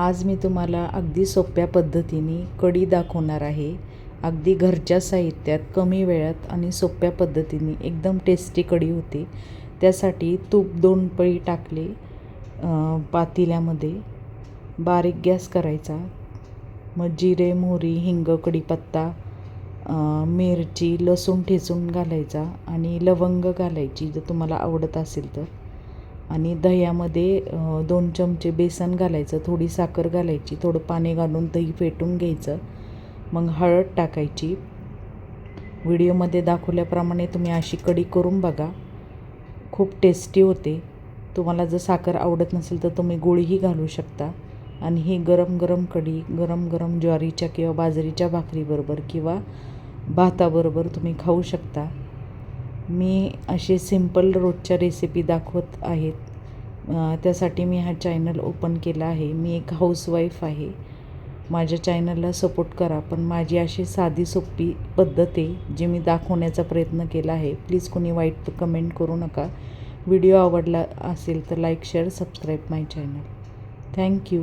आज मी तुम्हाला अगदी सोप्या पद्धतीने कढी दाखवणार आहे. अगदी घरच्या साहित्यात कमी वेळात आणि सोप्या पद्धतीने एकदम टेस्टी कढी होते. त्यासाठी तूप दोन पळी टाकले पातेल्यामध्ये. बारीक गॅस करायचा. मग जिरे मोहरी हिंग कढीपत्ता मिरची लसूण ठेचून घालायचा आणि लवंग घालायची जर तुम्हाला आवडत असेल तर. आणि दह्यामध्ये दोन चमचे बेसन घालायचं थोडी साखर घालायची थोडं पाणी घालून दही फेटून घ्यायचं मग हळद टाकायची. व्हिडिओमध्ये दाखवल्याप्रमाणे तुम्ही अशी कढी करून बघा. खूप टेस्टी होते. तुम्हाला जर साखर आवडत नसेल तर तुम्ही गुळही घालू शकता. आणि ही गरम गरम कढी गरम गरम ज्वारीच्या किंवा बाजरीच्या भाकरीबरोबर किंवा भाताबरोबर तुम्ही खाऊ शकता. मी असे सिंपल रोजच्या रेसिपी दाखवत आहेत. त्यासाठी मी हा चॅनल ओपन केला आहे. मी एक हाऊसवाईफ आहे. माझ्या चॅनलला सपोर्ट करा पण माझी अशी साधी सोपी पद्धत आहे जी मी दाखवण्याचा प्रयत्न केला आहे. प्लीज कोणी वाईट कमेंट करू नका. व्हिडिओ आवडला असेल तर like share subscribe my channel thank you